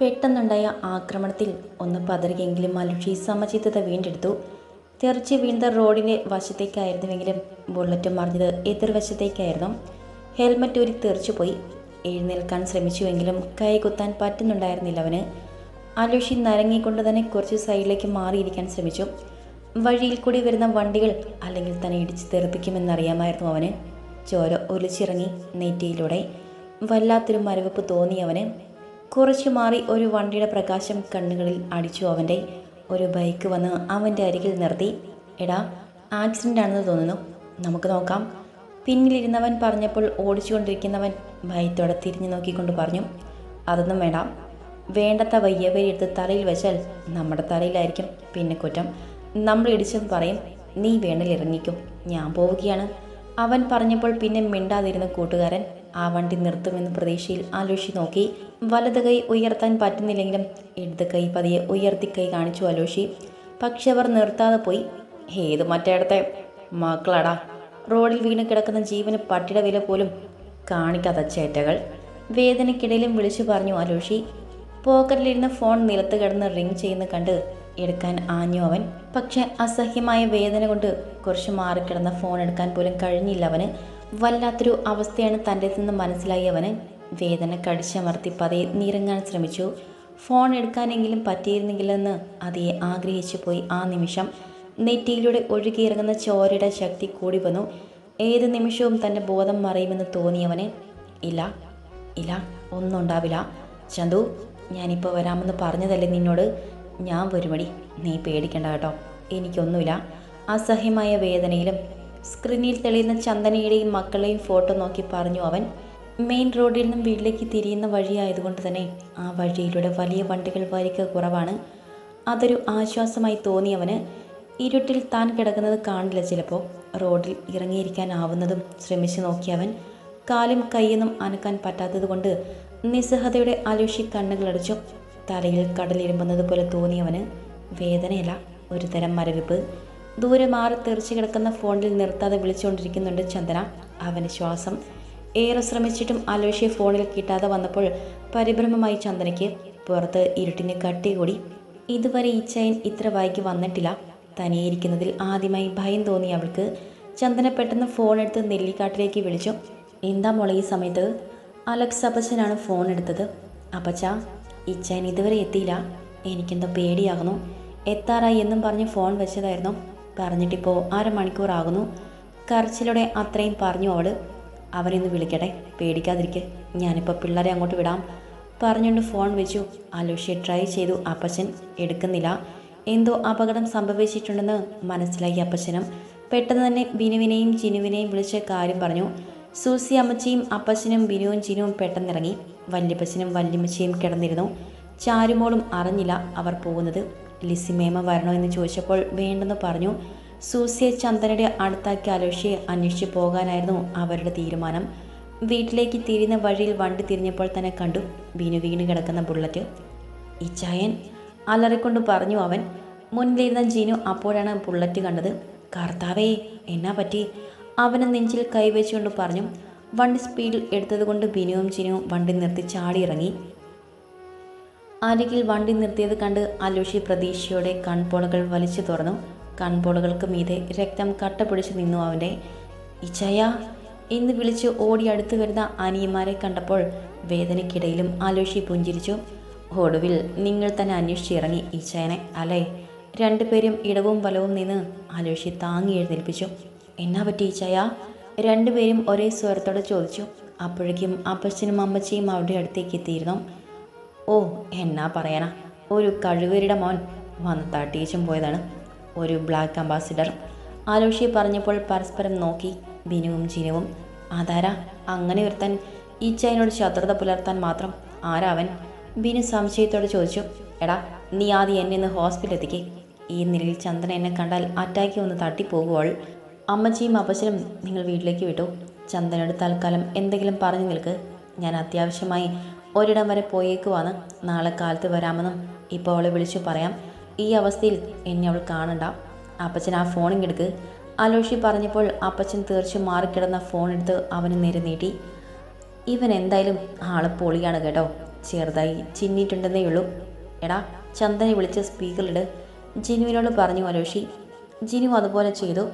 പെട്ടെന്നുണ്ടായ ആക്രമണത്തിൽ ഒന്ന് പതറുകയെങ്കിലും അലുഷി സമചിത്തത വീണ്ടെടുത്തു. തെറിച്ച് വീണത് റോഡിന്റെ വശത്തേക്കായിരുന്നുവെങ്കിലും ബുള്ളറ്റ് മറിഞ്ഞത് എതിർവശത്തേക്കായിരുന്നു ഹെൽമറ്റ് ഊരി തെറിച്ചുപോയി എഴുന്നേൽക്കാൻ ശ്രമിച്ചുവെങ്കിലും കൈകുത്താൻ പറ്റുന്നുണ്ടായിരുന്നില്ല അവന്. അലുഷി നരങ്ങിക്കൊണ്ട് തന്നെ കുറച്ച് സൈഡിലേക്ക് മാറിയിരിക്കാൻ ശ്രമിച്ചു. വഴിയിൽ കൂടി വരുന്ന വണ്ടികൾ അല്ലെങ്കിൽ തന്നെ ഇടിച്ച് തെറിപ്പിക്കുമെന്നറിയാമായിരുന്നു അവന്. ചോര ഒലിച്ചിറങ്ങി നെറ്റിയിലൂടെ. വല്ലാത്തൊരു മരവിപ്പ് തോന്നി അവന്. കുറച്ചു മാറി ഒരു വണ്ടിയുടെ പ്രകാശം കണ്ണുകളിൽ അടിച്ചു അവന്റെ ഒരു ബൈക്ക് വന്ന് അവന്റെ അരികിൽ നിർത്തി. എടാ ആക്സിഡന്റ് ആണെന്ന് തോന്നുന്നു. നമുക്ക് നോക്കാം. പിന്നിലിരുന്നവൻ പറഞ്ഞപ്പോൾ ഓടിച്ചുകൊണ്ടിരിക്കുന്നവൻ ഭയത്തോടെ തിരിഞ്ഞു നോക്കിക്കൊണ്ട് പറഞ്ഞു അതൊന്നും വേണ്ട. വേണ്ടത്ത വയ്യവരെടുത്ത് തലയിൽ വെച്ചാൽ നമ്മുടെ തലയിലായിരിക്കും. പിന്നെ കുറ്റം. നമ്മൾ ഇടിച്ചെന്ന് പറയും. നീ വേണ്ടിൽ ഇറങ്ങിക്കും. ഞാൻ പോവുകയാണ്. അവൻ പറഞ്ഞപ്പോൾ പിന്നെ മിണ്ടാതിരുന്ന കൂട്ടുകാരൻ ആ വണ്ടി നിർത്തുമെന്ന് പ്രതീക്ഷയിൽ അലോഷി നോക്കി. വലത് കൈ ഉയർത്താൻ പറ്റുന്നില്ലെങ്കിലും ഇടത് കൈ പതിയെ ഉയർത്തി കൈ കാണിച്ചു അലോഷി. പക്ഷെ അവർ നിർത്താതെ പോയി. ഏത് മറ്റേടത്തെ? മക്കളടാ. റോഡിൽ വീണ് കിടക്കുന്ന ജീവന് പട്ടിട വില പോലും കാണിക്കാത്ത ചേറ്റകൾ വേദനയ്ക്കിടയിലും വിളിച്ചു പറഞ്ഞു ആലോഷി പോക്കറ്റിലിരുന്ന ഫോൺ നിലത്ത് കിടന്ന് റിങ് ചെയ്യുന്ന കണ്ട് എടുക്കാൻ ആഞ്ഞു അവൻ. പക്ഷെ അസഹ്യമായ വേദന കൊണ്ട് കുറച്ച് മാറിക്കിടന്ന ഫോൺ എടുക്കാൻ പോലും കഴിഞ്ഞില്ല അവന്. വല്ലാത്തൊരു അവസ്ഥയാണ് തന്റെ നിന്ന് മനസ്സിലായി അവന് വേദന കടിച്ചമർത്തി പതിയെ നീറങ്ങാൻ ശ്രമിച്ചു. ഫോൺ എടുക്കാനെങ്കിലും പറ്റിയിരുന്നെങ്കിലെന്ന് അതിയെ ആഗ്രഹിച്ചു പോയി. ആ നിമിഷം നെറ്റിയിലൂടെ ഒഴുകിയിറങ്ങുന്ന ചോരയുടെ ശക്തി കൂടി വന്നു. ഏത് നിമിഷവും തന്റെ ബോധം മറയുമെന്ന് തോന്നിയവന് ഇല്ല ഇല്ല ഒന്നും ഉണ്ടാവില്ല. ചന്തു ഞാനിപ്പോൾ വരാമെന്ന് പറഞ്ഞതല്ലേ നിന്നോട്? ഞാൻ വരുമടി. നീ പേടിക്കണ്ട കേട്ടോ. എനിക്കൊന്നുമില്ല. അസഹ്യമായ വേദനയിലും സ്ക്രീനിൽ തെളിയുന്ന ചന്ദനയുടെയും മക്കളെയും ഫോട്ടോ നോക്കി പറഞ്ഞു അവൻ. മെയിൻ റോഡിൽ നിന്നും വീട്ടിലേക്ക് തിരിയുന്ന വഴിയായതുകൊണ്ട് തന്നെ ആ വഴിയിലൂടെ വലിയ വണ്ടികൾ വരിക കുറവാണ്. അതൊരു ആശ്വാസമായി തോന്നിയവന് ഇരുട്ടിൽ താൻ കിടക്കുന്നത് കാണില്ല ചിലപ്പോൾ റോഡിൽ ഇറങ്ങിയിരിക്കാനാവുന്നതും ശ്രമിച്ചു നോക്കിയവൻ കാലും കൈയൊന്നും അനക്കാൻ പറ്റാത്തതുകൊണ്ട് നിസ്സഹതയുടെ അലുഷി കണ്ണുകളടച്ചു തലയിൽ കടലിരുമ്പുന്നത് പോലെ തോന്നിയവന് വേദനയല്ല ഒരുതരം മരവിപ്പ്. ദൂരെ മാറി തെറിച്ചു കിടക്കുന്ന ഫോണിൽ നിർത്താതെ വിളിച്ചുകൊണ്ടിരിക്കുന്നുണ്ട് ചന്ദന. അവന് ശ്വാസം ഏറെ ശ്രമിച്ചിട്ടും അലോഷ്യ ഫോണിൽ കിട്ടാതെ വന്നപ്പോൾ പരിഭ്രമമായി ചന്ദനയ്ക്ക് പുറത്ത് ഇരുട്ടിന് കട്ടി കൂടി. ഇതുവരെ ഈ ചൈൻ ഇത്ര വൈകി വന്നിട്ടില്ല. തനിയിരിക്കുന്നതിൽ ആദ്യമായി ഭയം തോന്നി അവൾക്ക്. ചന്ദന പെട്ടെന്ന് ഫോൺ എടുത്ത് നെല്ലിക്കാട്ടിലേക്ക് വിളിച്ചു. എന്താ മോളെ ഈ സമയത്ത്? അലക്സ് അപ്പച്ചനാണ് ഫോൺ എടുത്തത്. അപ്പച്ച ഇച്ചൈൻ ഇതുവരെ എത്തിയില്ല. എനിക്കെന്തോ പേടിയാകുന്നു. എത്താറായി എന്നും പറഞ്ഞ് ഫോൺ വെച്ചതായിരുന്നു. പറഞ്ഞിട്ടിപ്പോൾ അരമണിക്കൂറാകുന്നു. കരച്ചിലൂടെ അത്രയും പറഞ്ഞു അവൾ അവനെന്ന് വിളിക്കട്ടെ പേടിക്കാതിരിക്കെ. ഞാനിപ്പോൾ പിള്ളേരെ അങ്ങോട്ട് വിടാം. പറഞ്ഞുകൊണ്ട് ഫോൺ വെച്ചു. അലോഷ്യ ട്രൈ ചെയ്തു. അപ്പച്ചൻ എടുക്കുന്നില്ല. എന്തോ അപകടം സംഭവിച്ചിട്ടുണ്ടെന്ന് മനസ്സിലായി അപ്പച്ചനും. പെട്ടെന്ന് തന്നെ ബിനുവിനെയും ജിനുവിനെയും വിളിച്ച് കാര്യം പറഞ്ഞു. സൂസി അമ്മച്ചിയും അപ്പച്ചനും ബിനുവും ജിനുവും പെട്ടെന്നിറങ്ങി. വല്യപ്പച്ചനും വല്യമ്മച്ചിയും കിടന്നിരുന്നു. ചാരുമോളും അറിഞ്ഞില്ല അവർ പോകുന്നത്. ലിസിമേമ വരണോ എന്ന് ചോദിച്ചപ്പോൾ വേണ്ടെന്ന് പറഞ്ഞു. സൂസിയെ ചന്ദനയുടെ അടുത്താക്കി അലോഷിയെ അന്വേഷിച്ച് പോകാനായിരുന്നു അവരുടെ തീരുമാനം. വീട്ടിലേക്ക് തിരിയുന്ന വഴിയിൽ വണ്ടി തിരിഞ്ഞപ്പോൾ തന്നെ കണ്ടു വീണു വീണ് കിടക്കുന്ന ബുള്ളറ്റ്. ഈ ചായൻ? അലറിക്കൊണ്ട് പറഞ്ഞു അവൻ. മുന്നിലിരുന്ന ജീനു അപ്പോഴാണ് ബുള്ളറ്റ് കണ്ടത്. കർത്താവേ എന്നാ പറ്റി? അവന് നെഞ്ചിൽ കൈവച്ചുകൊണ്ട് പറഞ്ഞു. വണ്ടി സ്പീഡിൽ എടുത്തതുകൊണ്ട് ബിനുവും ജിനുവും വണ്ടി നിർത്തി ചാടി ഇറങ്ങി അരികിൽ വണ്ടി നിർത്തിയത് കണ്ട് അലോഷി പ്രതീക്ഷയോടെ കൺപോളകൾ വലിച്ചു തുറന്നു. കൺപോളകൾക്ക് മീതെ രക്തം കട്ട പിടിച്ചു നിന്നു അവന്റെ. ഇച്ചയ എന്ന് വിളിച്ച് ഓടി അടുത്തു വരുന്ന അനിയന്മാരെ കണ്ടപ്പോൾ വേദനയ്ക്കിടയിലും അലോഷി പുഞ്ചിരിച്ചു. ഒടുവിൽ നിങ്ങൾ തന്നെ അന്വേഷിച്ചിറങ്ങി ഇച്ചയനെ അല്ലേ? രണ്ടുപേരും ഇടവും വലവും നിന്ന് അലോഷി താങ്ങി എഴുന്നേൽപ്പിച്ചു. എന്നാ പറ്റി ഇച്ചയ? രണ്ടുപേരും ഒരേ സ്വരത്തോടെ ചോദിച്ചു. അപ്പോഴേക്കും അപ്പച്ചനും അമ്മച്ചിയും അവിടെ അടുത്തേക്ക് എത്തിയിരുന്നു. ഓ എന്നാ പറയാനാ. ഒരു കഴിവേരിയുടെ മോൻ വന്ന് തട്ടിയിച്ചും പോയതാണ്. ഒരു ബ്ലാക്ക് അംബാസിഡർ. ആലോഷി പറഞ്ഞപ്പോൾ പരസ്പരം നോക്കി ബിനുവും ജിനുവും. അതാരാ? അങ്ങനെ ഒരുത്തൻ. ഈ ചൈനോട് ശത്രുത പുലർത്താൻ മാത്രം ആരാ അവൻ? ബിനു സംശയത്തോട് ചോദിച്ചു എടാ നീ ആദ്യം എന്നെ ഇന്ന് ഹോസ്പിറ്റലിൽ എത്തിക്കേ. ഈ നിലയിൽ ചന്ദന എന്നെ കണ്ടാൽ അറ്റാക്കി ഒന്ന് തട്ടിപ്പോകുവോൾ അമ്മച്ചിയും അപ്പച്ചനും നിങ്ങൾ വീട്ടിലേക്ക് വിട്ടു. ചന്ദനോട് തൽക്കാലം എന്തെങ്കിലും പറഞ്ഞു നിൽക്ക്. ഞാൻ അത്യാവശ്യമായി ഒരിടം വരെ പോയേക്കുവാണ്. നാളെ കാലത്ത് വരാമെന്നും ഇപ്പോൾ അവളെ വിളിച്ചു പറയാം. ഈ അവസ്ഥയിൽ എന്നെ അവൾ കാണണ്ട. അപ്പച്ചൻ ആ ഫോണിങ് എടുക്ക്. അലോഷി പറഞ്ഞപ്പോൾ അപ്പച്ചൻ തീർച്ച മാറിക്കിടന്ന ഫോൺ എടുത്ത് അവന് നേരെ നീട്ടി. ഇവൻ എന്തായാലും ആൾ പൊളിയാണ് കേട്ടോ. ചെറുതായി ചിന്നിട്ടുണ്ടെന്നേ ഉള്ളൂ. എടാ ചന്ദനെ വിളിച്ച് സ്പീക്കറിലിട് ജിനുവിനോട് പറഞ്ഞു അലോഷി. ജിനു അതുപോലെ ചെയ്തു.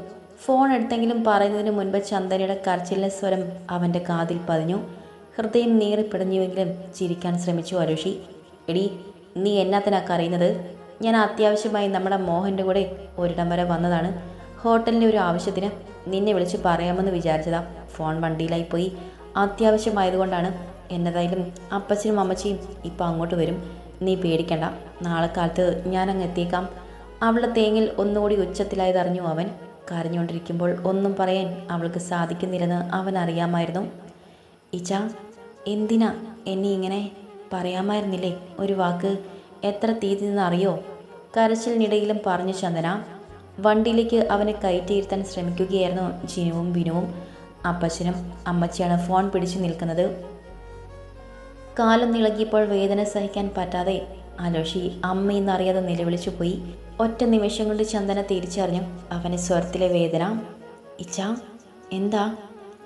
ഫോൺ എടുത്തെങ്കിലും പറയുന്നതിന് മുൻപ് ചന്ദനയുടെ കരച്ചിലിന്റെ സ്വരം അവന്റെ കാതിൽ പതിഞ്ഞു. ഹൃദയം നീറിപ്പിടഞ്ഞുവെങ്കിലും ചിരിക്കാൻ ശ്രമിച്ചു അരുഷി എടി നീ എന്നാത്തിനാ കറിയുന്നത് ഞാൻ അത്യാവശ്യമായി നമ്മുടെ മോഹന്റെ കൂടെ ഒരിടം വരെ വന്നതാണ്. ഹോട്ടലിന്റെ ഒരു ആവശ്യത്തിന് നിന്നെ വിളിച്ച് പറയാമെന്ന് വിചാരിച്ചതാ ഫോൺ വണ്ടിയിലായി പോയി. അത്യാവശ്യമായതുകൊണ്ടാണ് എന്നതായാലും അപ്പച്ചനും അമ്മച്ചിയും ഇപ്പം അങ്ങോട്ട് വരും. നീ പേടിക്കണ്ട നാളെ കാലത്ത് ഞാൻ എത്തിയേക്കാം. അവളുടെ തേങ്ങിൽ ഒന്നുകൂടി ഉച്ചത്തിലായതറിഞ്ഞു അവൻ കരഞ്ഞുകൊണ്ടിരിക്കുമ്പോൾ ഒന്നും പറയാൻ അവൾക്ക് സാധിക്കുന്നില്ലെന്ന് അവൻ അറിയാമായിരുന്നു. ഇച്ച എന്തിനാ എന്നെ ഇങ്ങനെ പറയാമായിരുന്നില്ലേ? ഒരു വാക്ക് എത്ര തീയതി നിന്നറിയോ? കരച്ചിലിനിടയിലും പറഞ്ഞു ചന്ദന. വണ്ടിയിലേക്ക് അവനെ കയറ്റിയിരുത്താൻ ശ്രമിക്കുകയായിരുന്നു ജിനുവും ബിനുവും. അപ്പച്ചനും അമ്മച്ചിയാണ് ഫോൺ പിടിച്ചു നിൽക്കുന്നത്. കാലം നിളകിയപ്പോൾ വേദന സഹിക്കാൻ പറ്റാതെ അലോഷി അമ്മയെന്നറിയാതെ നിലവിളിച്ചു പോയി. ഒറ്റ നിമിഷം കൊണ്ട് ചന്ദന തിരിച്ചറിഞ്ഞു അവനെ സ്വരത്തിലെ വേദന. ഇച്ച എന്താ?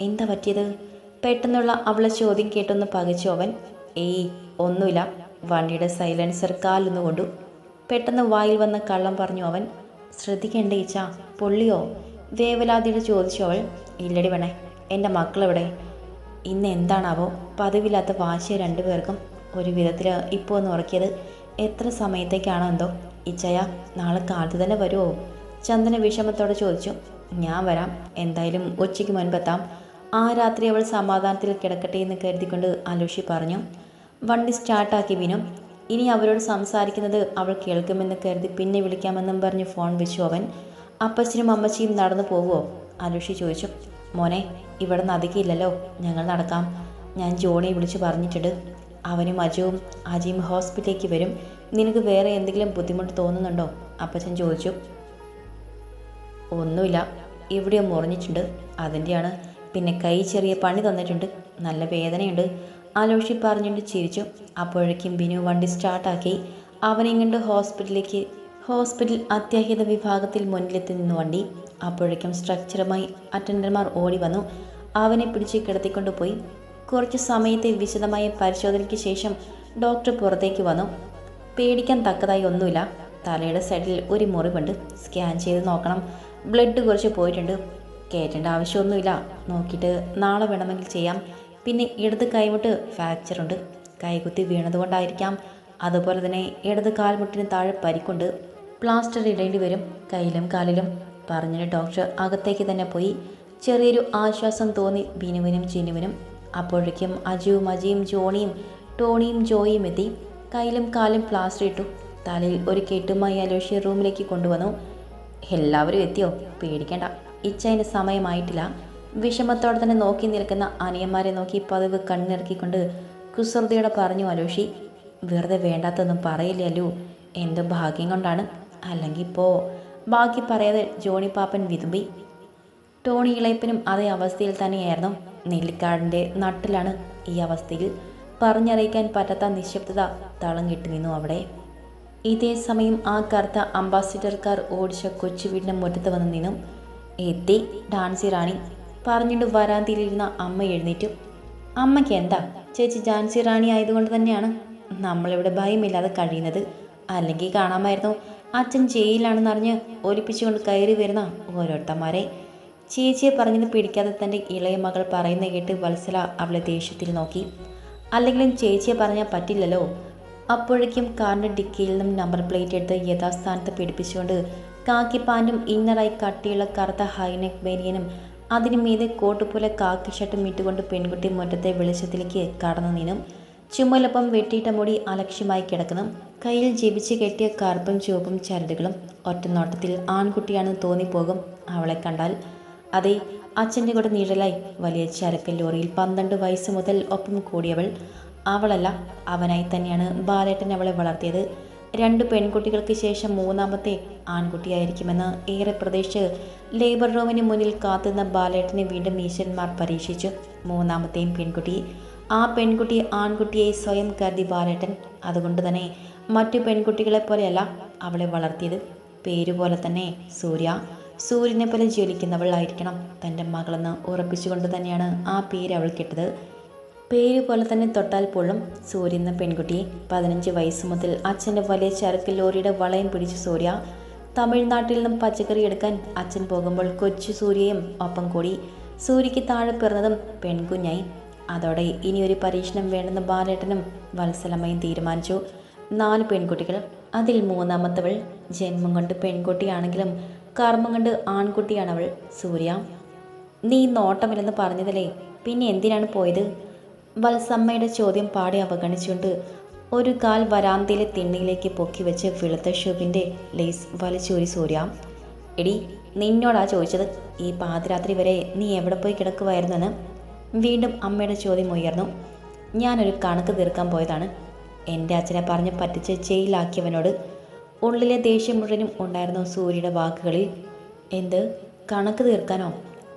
എന്താ പറ്റിയത്? പെട്ടെന്നുള്ള അവളെ ചോദ്യം കേട്ടൊന്ന് പകച്ചു അവൻ. ഏയ് ഒന്നുമില്ല. വണ്ടിയുടെ സൈലൻസർ കാലൊന്നു കൊണ്ടു പെട്ടെന്ന് വായിൽ വന്ന കള്ളം പറഞ്ഞു അവൻ. ശ്രദ്ധിക്കേണ്ടേ ഇച്ച പൊള്ളിയോ? വേവലാതിയുടെ ചോദിച്ചു അവൾ. ഇല്ലടി വേണേ എന്റെ മക്കളെവിടെ? ഇന്ന് എന്താണാവോ? പതിവില്ലാത്ത വാശിയ രണ്ടുപേർക്കും ഒരു വിധത്തിൽ ഇപ്പോൾ ഒന്ന് ഉറക്കിയത്. എത്ര സമയത്തേക്കാണോ എന്തോ? ഇച്ചയ നാളെ കാലത്ത് തന്നെ വരുമോ ചന്ദന വിഷമത്തോടെ ചോദിച്ചു. ഞാൻ വരാം. എന്തായാലും ഉച്ചയ്ക്ക് മുൻപെത്താം. ആ രാത്രി അവൾ സമാധാനത്തിൽ കിടക്കട്ടെ എന്ന് കരുതിക്കൊണ്ട് അലോഷി പറഞ്ഞു. വണ്ടി സ്റ്റാർട്ടാക്കി വിനു. ഇനി അവരോട് സംസാരിക്കുന്നത് അവൾ കേൾക്കുമെന്ന് കരുതി പിന്നെ വിളിക്കാമെന്നും പറഞ്ഞ് ഫോൺ വെച്ചു അവൻ. അപ്പച്ചനും അമ്മച്ചിയും നടന്നു പോവുമോ അലോഷി ചോദിച്ചു. മോനെ ഇവിടെ നിന്ന് അധികമില്ലല്ലോ ഞങ്ങൾ നടക്കാം. ഞാൻ ജോണിയെ വിളിച്ച് പറഞ്ഞിട്ടുണ്ട്. അവനും അജുവും അജിയും ഹോസ്പിറ്റലിലേക്ക് വരും. നിനക്ക് വേറെ എന്തെങ്കിലും ബുദ്ധിമുട്ട് തോന്നുന്നുണ്ടോ? അപ്പച്ചൻ ചോദിച്ചു. ഒന്നുമില്ല. ഇവിടെ മുറിഞ്ഞിട്ടുണ്ട്. അതിന്റെയാണ്. പിന്നെ കൈ ചെറിയ പണി തന്നിട്ടുണ്ട്. നല്ല വേദനയുണ്ട്. ആലോഷി പറഞ്ഞുകൊണ്ട് ചിരിച്ചു. അപ്പോഴേക്കും ബിനു വണ്ടി സ്റ്റാർട്ടാക്കി. അവനെ കണ്ട് ഹോസ്പിറ്റലിലേക്ക് ഹോസ്പിറ്റൽ അത്യാഹിത വിഭാഗത്തിൽ മുന്നിലെത്തി നിന്ന് വണ്ടി. അപ്പോഴേക്കും സ്ട്രക്ചറുമായി അറ്റൻഡർമാർ ഓടി വന്നു. അവനെ പിടിച്ച് കിടത്തിക്കൊണ്ട് പോയി. കുറച്ച് സമയത്തെ വിശദമായ പരിശോധനയ്ക്ക് ശേഷം ഡോക്ടർ പുറത്തേക്ക് വന്നു. പേടിക്കാൻ തക്കതായി ഒന്നുമില്ല. തലയുടെ സൈഡിൽ ഒരു മുറിവുണ്ട്. സ്കാൻ ചെയ്ത് നോക്കണം. ബ്ലഡ് കുറച്ച് പോയിട്ടുണ്ട്. കയറ്റേണ്ട ആവശ്യമൊന്നുമില്ല. നോക്കിയിട്ട് നാളെ വേണമെങ്കിൽ ചെയ്യാം. പിന്നെ ഇടത് കൈമുട്ട് ഫ്രാക്ചറുണ്ട് കൈകുത്തി വീണതുകൊണ്ടായിരിക്കാം അതുപോലെ തന്നെ ഇടത് കാൽമുട്ടിന് താഴെ പരിക്കുണ്ട്. പ്ലാസ്റ്റർ ഇടേണ്ടി വരും. കയ്യിലും കാലിലും. പറഞ്ഞിട്ട് ഡോക്ടർ അകത്തേക്ക് തന്നെ പോയി. ചെറിയൊരു ആശ്വാസം തോന്നി ബിനുവിനും ചിനുവിനും. അപ്പോഴേക്കും അജുവും അജിയും ജോണിയും ടോണിയും ജോയിയും എത്തി. കയ്യിലും കാലും പ്ലാസ്റ്റർ ഇട്ടു. തലയിൽ ഒരു കെട്ടുമായി അലോഷ്യ റൂമിലേക്ക് കൊണ്ടുവന്നു. എല്ലാവരും എത്തിയോ? പേടിക്കേണ്ട. ഇച്ചതിന് സമയമായിട്ടില്ല. വിഷമത്തോടെ തന്നെ നോക്കി നിൽക്കുന്ന അനിയന്മാരെ നോക്കി പതിവ് കണ്ണിറക്കിക്കൊണ്ട് കുസൃതിയോടെ പറഞ്ഞു അലോഷി വെറുതെ വേണ്ടാത്തൊന്നും പറയില്ലേ അല്ലു? എന്ത് ഭാഗ്യം കൊണ്ടാണ്? അല്ലെങ്കിൽ ഇപ്പോൾ ബാക്കി പറയാതെ ജോണി പാപ്പൻ വിതുമ്പി ടോണി ഇളയപ്പനും അതേ അവസ്ഥയിൽ തന്നെയായിരുന്നു. നെല്ലിക്കാടിന്റെ നട്ടിലാണ് ഈ അവസ്ഥയിൽ. പറഞ്ഞറിയിക്കാൻ പറ്റാത്ത നിശബ്ദത തളം കിട്ടി നിന്നു അവിടെ. ഇതേ സമയം ആ കറുത്ത അംബാസിഡർ കാർ ഓടിച്ച കൊച്ചു വീടിന്റെ മുറ്റത്ത് വന്ന് നിന്നു. എത്തി ഡാൻസി റാണി പറഞ്ഞിട്ട് വരാന്തിയിലിരുന്ന അമ്മ എഴുന്നേറ്റു. അമ്മയ്ക്ക് എന്താ? ചേച്ചി ജാൻസി റാണി ആയതുകൊണ്ട് തന്നെയാണ് നമ്മളിവിടെ ഭയമില്ലാതെ കഴിയുന്നത്. അല്ലെങ്കിൽ കാണാമായിരുന്നു. അച്ഛൻ ജയിലാണെന്നറിഞ്ഞ് ഒലിപ്പിച്ചുകൊണ്ട് കയറി വരുന്ന ഓരോരുത്തന്മാരെ. ചേച്ചിയെ പറഞ്ഞത് പിടിക്കാതെ തന്റെ ഇളയ മകൾ പറയുന്ന കേട്ട് വത്സല അവളെ ദേഷ്യത്തിൽ നോക്കി. അല്ലെങ്കിലും ചേച്ചിയെ പറഞ്ഞാൽ പറ്റില്ലല്ലോ. അപ്പോഴേക്കും കാറിന്റെ ഡിക്കിയിൽ നിന്നും നമ്പർ പ്ലേറ്റ് എടുത്ത് യഥാസ്ഥാനത്ത് പിടിപ്പിച്ചുകൊണ്ട് കാക്കി പാന്റും ഇന്നറായി കട്ടിയുള്ള കറുത്ത ഹൈനെക്ക് ബനിയനും അതിനു മീതെ കോട്ടുപോലെ കാക്കി ഷർട്ടും ഇട്ടുകൊണ്ട് പെൺകുട്ടി മുറ്റത്തെ വെളിച്ചത്തിലേക്ക് കടന്നു നീനും ചുമലൊപ്പം വെട്ടിയിട്ട മുടി അലക്ഷ്യമായി കിടക്കുന്നു. കയ്യിൽ ജപിച്ച് കെട്ടിയ കറുപ്പും ചുവപ്പും ചരടുകളും ഒറ്റനോട്ടത്തിൽ ആൺകുട്ടിയാണെന്ന് തോന്നിപ്പോകും അവളെ കണ്ടാൽ. അതെ അച്ഛന്റെ കൂടെ നിഴലായി വലിയ ചരക്ക് ലോറിയിൽ പന്ത്രണ്ട് വയസ്സ് മുതൽ ഒപ്പം കൂടിയവൾ. അവളല്ല അവനായി തന്നെയാണ് ബാലേട്ടൻ അവളെ വളർത്തിയത്. രണ്ട് പെൺകുട്ടികൾക്ക് ശേഷം മൂന്നാമത്തെ ആൺകുട്ടിയായിരിക്കുമെന്ന് ഏറെ പ്രതീക്ഷിച്ച് ലേബർ റൂമിന് മുന്നിൽ കാത്തുന്ന ബാലേട്ടനെ വീണ്ടും ഈശ്വരന്മാർ പരീക്ഷിച്ചു. മൂന്നാമത്തെയും പെൺകുട്ടി. ആ പെൺകുട്ടി ആൺകുട്ടിയെ സ്വയം കരുതി ബാലേട്ടൻ. അതുകൊണ്ട് തന്നെ മറ്റു പെൺകുട്ടികളെ പോലെയല്ല അവളെ വളർത്തിയത്. പേരുപോലെ തന്നെ സൂര്യ. സൂര്യനെ പോലെ ജ്വലിക്കുന്നവളായിരിക്കണം തന്റെ മകളെന്ന് ഉറപ്പിച്ചുകൊണ്ട് തന്നെയാണ് ആ പേര് അവൾ കിട്ടത്. പേര് പോലെ തന്നെ തൊട്ടാൽ പോലും സൂര്യ എന്ന പെൺകുട്ടിയെ പതിനഞ്ച് വയസ്സ് മുതൽ അച്ഛന്റെ വലിയ ചരക്ക് ലോറിയുടെ വളയം പിടിച്ച സൂര്യ തമിഴ്നാട്ടിൽ നിന്നും പച്ചക്കറി എടുക്കാൻ അച്ഛൻ പോകുമ്പോൾ കൊച്ചു സൂര്യയും ഒപ്പം കൂടി സൂര്യയ്ക്ക് താഴെ പിറന്നതും പെൺകുഞ്ഞായി. അതോടെ ഇനിയൊരു പരീക്ഷണം വേണ്ടെന്ന് ബാലേട്ടനും വത്സലമ്മയും തീരുമാനിച്ചു. നാല് പെൺകുട്ടികൾ അതിൽ മൂന്നാമത്തവൾ ജന്മം കൊണ്ട് പെൺകുട്ടിയാണെങ്കിലും കർമ്മം കൊണ്ട് ആൺകുട്ടിയാണവൾ സൂര്യ. നീ നോട്ടമില്ലെന്ന് പറഞ്ഞതല്ലേ? പിന്നെ എന്തിനാണ് പോയത്? വത്സമ്മയുടെ ചോദ്യം പാടെ അവഗണിച്ചുകൊണ്ട് ഒരു കാൽ വരാന്തയിലെ തിണ്ണിയിലേക്ക് പൊക്കി വെച്ച് വെളുത്ത ഷൂവിന്റെ ലേസ് വലിച്ചൂരി സൂര്യ എടി നിന്നോടാ ചോദിച്ചത് ഈ പാതിരാത്രി വരെ നീ എവിടെ പോയി കിടക്കുമായിരുന്നെന്ന് വീണ്ടും അമ്മയുടെ ചോദ്യം ഉയർന്നു ഞാനൊരു കണക്ക് തീർക്കാൻ പോയതാണ്. എന്റെ അച്ഛനെ പറഞ്ഞ് പറ്റിച്ച് ജയിലാക്കിയവനോട് ഉള്ളിലെ ദേഷ്യം മുഴുവനും ഉണ്ടായിരുന്നു സൂര്യയുടെ വാക്കുകളിൽ എന്ത് കണക്ക് തീർക്കാനോ?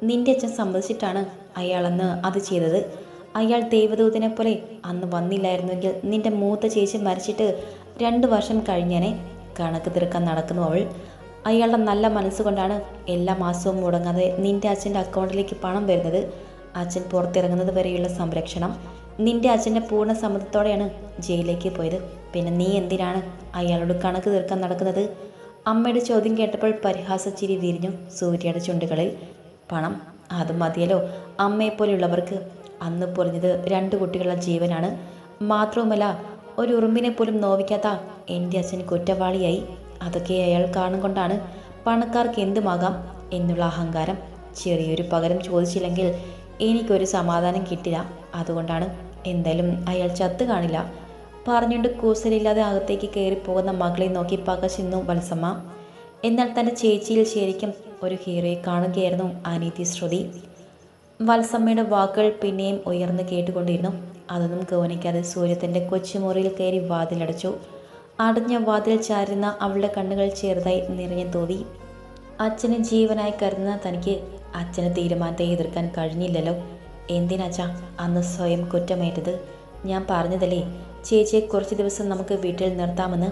നിന്റെ അച്ഛൻ സമ്മതിച്ചിട്ടാണ് അയാളെന്ന് അത് ചെയ്തത്. അയാൾ ദൈവദൂതനെ പോലെ അന്ന് വന്നില്ലായിരുന്നെങ്കിൽ നിന്റെ മൂത്ത ചേച്ചി മരിച്ചിട്ട് രണ്ട് വർഷം കഴിഞ്ഞേനെ കണക്ക് തീർക്കാൻ നടക്കുന്നു അവൾ. അയാളുടെ നല്ല മനസ്സുകൊണ്ടാണ് എല്ലാ മാസവും മുടങ്ങാതെ നിന്റെ അച്ഛന്റെ അക്കൗണ്ടിലേക്ക് പണം വരുന്നത്. അച്ഛൻ പുറത്തിറങ്ങുന്നത് വരെയുള്ള സംരക്ഷണം. നിന്റെ അച്ഛന്റെ പൂർണ സമ്മതത്തോടെയാണ് ജയിലിലേക്ക് പോയത്. പിന്നെ നീ എന്തിനാണ് അയാളോട് കണക്ക് തീർക്കാൻ നടക്കുന്നത്? അമ്മയുടെ ചോദ്യം കേട്ടപ്പോൾ പരിഹാസച്ചിരി വിരിഞ്ഞു സൂര്യയുടെ ചുണ്ടുകളിൽ. പണം അത് മതിയല്ലോ. അമ്മയെപ്പോലെയുള്ളവർക്ക് അന്ന് പൊലിഞ്ഞത് രണ്ട് കുട്ടികളുടെ ജീവനാണ്. മാത്രവുമല്ല ഒരു ഉറുമ്പിനെ പോലും നോവിക്കാത്ത എന്റെ അച്ഛൻ കുറ്റവാളിയായി. അതൊക്കെ അയാൾ കാണും കൊണ്ടാണ് പണക്കാർക്ക് എന്തുമാകാം എന്നുള്ള അഹങ്കാരം. ചെറിയൊരു പകരം ചോദിച്ചില്ലെങ്കിൽ എനിക്കൊരു സമാധാനം കിട്ടില്ല. അതുകൊണ്ടാണ് എന്തായാലും അയാൾ ചത്ത് കാണില്ല. പറഞ്ഞുകൊണ്ട് കൂസലില്ലാതെ അകത്തേക്ക് കയറിപ്പോകുന്ന മകളെ നോക്കി പകശിന്നു വത്സമ്മ. എന്നാൽ തന്റെ ചേച്ചിയിൽ ശരിക്കും ഒരു ഹീറോയെ കാണുകയായിരുന്നു അനീതി ശ്രുതി. വത്സമ്മയുടെ വാക്കുകൾ പിന്നെയും ഉയർന്നു കേട്ടുകൊണ്ടിരുന്നു. അതൊന്നും ഗൗനിക്കാതെ സൂര്യത്തിന്റെ കൊച്ചുമുറിയിൽ കയറി വാതിലടച്ചു. അടഞ്ഞ വാതിൽ ചാരുന്ന അവളുടെ കണ്ണുകൾ ചെറുതായി നിറഞ്ഞു തോന്നി. അച്ഛന് ജീവനായി കരുതുന്ന തനിക്ക് അച്ഛന് തീരുമാനത്തെ എതിർക്കാൻ കഴിഞ്ഞില്ലല്ലോ. എന്തിനാച്ചാ അന്ന് സ്വയം കുറ്റമേറ്റത്? ഞാൻ പറഞ്ഞതല്ലേ ചേച്ചിയെ കുറച്ച് ദിവസം നമുക്ക് വീട്ടിൽ നിർത്താമെന്ന്.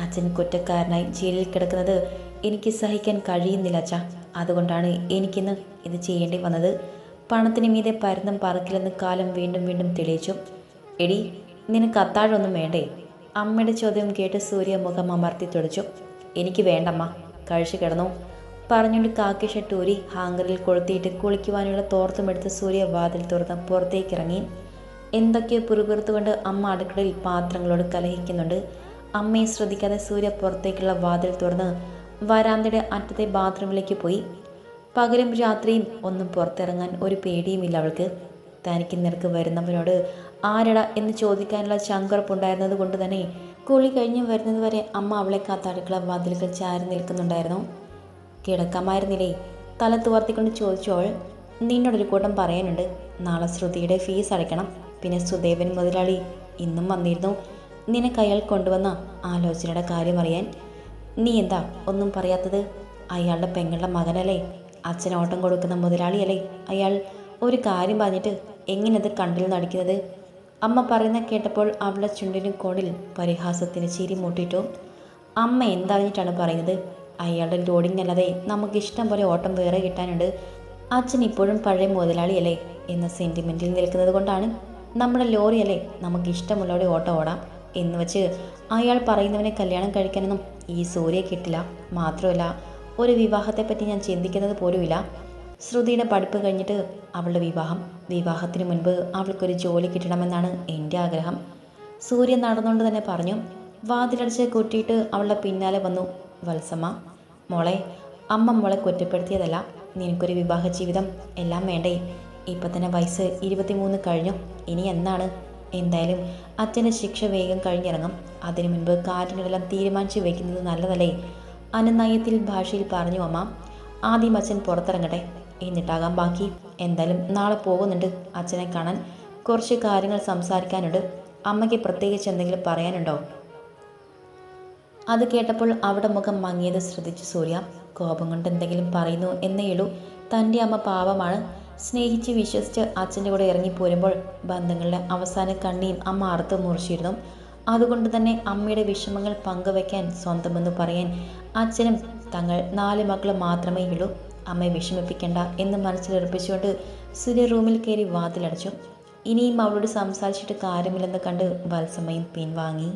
അച്ഛൻ കുറ്റക്കാരനായി ജയിലിൽ കിടക്കുന്നത് എനിക്ക് സഹിക്കാൻ കഴിയുന്നില്ല അച്ഛാ. അതുകൊണ്ടാണ് എനിക്കിന്ന് ഇത് ചെയ്യേണ്ടി വന്നത്. പണത്തിന് മീതെ പരന്നും പറക്കില്ലെന്ന് കാലം വീണ്ടും വീണ്ടും തെളിയിച്ചു. എടി നിനക്ക് അത്താഴമൊന്നും വേണ്ടേ? അമ്മയുടെ ചോദ്യം കേട്ട് സൂര്യ മുഖം അമർത്തി തുടച്ചു. എനിക്ക് വേണ്ടമ്മ കഴിച്ചു കിടന്നു? പറഞ്ഞുകൊണ്ട് കാക്കി ഷട്ടൂരി ഹാങ്കറിൽ കൊളുത്തിയിട്ട് കുളിക്കുവാനുള്ള തോർത്തുമെടുത്ത് സൂര്യ വാതിൽ തുറന്ന് പുറത്തേക്കിറങ്ങി. എന്തൊക്കെയോ പിറുപിറുത്തുകൊണ്ട് അമ്മ അടുക്കളയിൽ പാത്രങ്ങളോട് കലഹിക്കുന്നുണ്ട്. അമ്മയെ ശ്രദ്ധിക്കാതെ സൂര്യ പുറത്തേക്കുള്ള വാതിൽ തുറന്ന് വരാന്തയുടെ അറ്റത്തെ ബാത്റൂമിലേക്ക് പോയി. പകലും രാത്രിയും ഒന്നും പുറത്തിറങ്ങാൻ ഒരു പേടിയുമില്ല അവൾക്ക്. തനിക്ക് നിനക്ക് വരുന്നവരോട് ആരട എന്ന് ചോദിക്കാനുള്ള ചങ്കുറപ്പുണ്ടായിരുന്നത് കൊണ്ട് തന്നെ കുളി കഴിഞ്ഞ് വരുന്നത് വരെ അമ്മ അവളെ കാത്തടുക്കള വാതിലുകൾ ചാരി നിൽക്കുന്നുണ്ടായിരുന്നു. കിടക്കാമായിരുന്നില്ലേ? തല തുവർത്തിക്കൊണ്ട് ചോദിച്ചു അവൾ. നിന്നോടൊരു കൂട്ടം പറയാനുണ്ട്. നാളെ ശ്രുതിയുടെ ഫീസ് അടയ്ക്കണം. പിന്നെ സുദേവൻ മുതലാളി ഇന്നും വന്നിരുന്നു. നിനക്ക് അയാൾ കൊണ്ടുവന്ന ആലോചനയുടെ കാര്യം അറിയാൻ. നീ എന്താ ഒന്നും പറയാത്തത്? അയാളുടെ പെങ്ങളുടെ മകനല്ലേ? അച്ഛൻ ഓട്ടം കൊടുക്കുന്ന മുതലാളിയല്ലേ? അയാൾ ഒരു കാര്യം പറഞ്ഞിട്ട് എങ്ങനെയത് കണ്ടിൽ നടിക്കുന്നത്? അമ്മ പറയുന്ന കേട്ടപ്പോൾ അവളുടെ ചുണ്ടിനും കോണിൽ പരിഹാസത്തിന് ചിരി മൂട്ടിട്ടു അമ്മ എന്തറിഞ്ഞിട്ടാണ് പറയുന്നത്? അയാളുടെ ലോഡിംഗ് അല്ലാതെ നമുക്ക് ഇഷ്ടം പോലെ ഓട്ടം വേറെ കിട്ടാനുണ്ട്. അച്ഛൻ ഇപ്പോഴും പഴയ മുതലാളിയല്ലേ എന്ന സെന്റിമെന്റിൽ നിൽക്കുന്നത് കൊണ്ടാണ്. നമ്മുടെ ലോറിയല്ലേ നമുക്ക് ഇഷ്ടമുള്ളവരുടെ ഓട്ടം ഓടാം എന്ന് വെച്ച് അയാൾ പറയുന്നവനെ കല്യാണം കഴിക്കാനൊന്നും ഈ സൂര്യ കിട്ടില്ല. മാത്രമല്ല ഒരു വിവാഹത്തെപ്പറ്റി ഞാൻ ചിന്തിക്കുന്നത് പോലുമില്ല. ശ്രുതിയുടെ പഠിപ്പ് കഴിഞ്ഞിട്ട് അവളുടെ വിവാഹം. വിവാഹത്തിന് മുൻപ് അവൾക്കൊരു ജോലി കിട്ടണമെന്നാണ് എന്റെ ആഗ്രഹം. സൂര്യൻ നടന്നുകൊണ്ട് തന്നെ പറഞ്ഞു വാതിലടച്ച് കൂട്ടിയിട്ട് അവളുടെ പിന്നാലെ വന്നു വത്സമ്മ. മോളെ അമ്മ മോളെ കുറ്റപ്പെടുത്തിയതല്ല. നിനക്കൊരു വിവാഹ ജീവിതം എല്ലാം വേണ്ടേ? ഇപ്പം തന്നെ വയസ്സ് ഇരുപത്തിമൂന്ന് കഴിഞ്ഞു. ഇനി എന്നാണ്? എന്തായാലും അച്ഛന്റെ ശിക്ഷ വേഗം കഴിഞ്ഞിറങ്ങും. അതിനു മുൻപ് കാര്യങ്ങളെല്ലാം തീരുമാനിച്ചു വയ്ക്കുന്നത് നല്ലതല്ലേ? അനുനയത്തിൽ ഭാഷയിൽ പറഞ്ഞു അമ്മ ആദ്യം അച്ഛൻ പുറത്തിറങ്ങട്ടെ. എന്നിട്ടാകാം ബാക്കി. എന്തായാലും നാളെ പോകുന്നുണ്ട്. അച്ഛനെ കാണാൻ കുറച്ച് കാര്യങ്ങൾ സംസാരിക്കാനുണ്ട്. അമ്മയ്ക്ക് പ്രത്യേകിച്ച് എന്തെങ്കിലും പറയാനുണ്ടോ? അത് കേട്ടപ്പോൾ അവിടെ മുഖം മങ്ങിയത് ശ്രദ്ധിച്ചു സൂര്യ. കോപം കൊണ്ട് എന്തെങ്കിലും പറയുന്നു എന്നേ ഉള്ളൂ. തന്റെ അമ്മ പാവമാണ്. സ്നേഹിച്ച് വിശ്വസിച്ച് അച്ഛന്റെ കൂടെ ഇറങ്ങിപ്പോരുമ്പോൾ ബന്ധങ്ങളുടെ അവസാന കണ്ണിയും അമ്മ അറുത്ത് മുറിച്ചിരുന്നു. അതുകൊണ്ട് തന്നെ അമ്മയുടെ വിഷമങ്ങൾ പങ്കുവയ്ക്കാൻ സ്വന്തമെന്ന് പറയാൻ അച്ഛനും തങ്ങൾ നാല് മക്കൾ മാത്രമേ ഉള്ളൂ. അമ്മയെ വിഷമിപ്പിക്കേണ്ട എന്ന് മനസ്സിലുറപ്പിച്ചുകൊണ്ട് സൂര്യ റൂമിൽ കയറി വാതിലടച്ചു. ഇനിയും അവളോട് സംസാരിച്ചിട്ട് കാര്യമില്ലെന്ന് കണ്ട് വത്സമയും പിൻവാങ്ങി.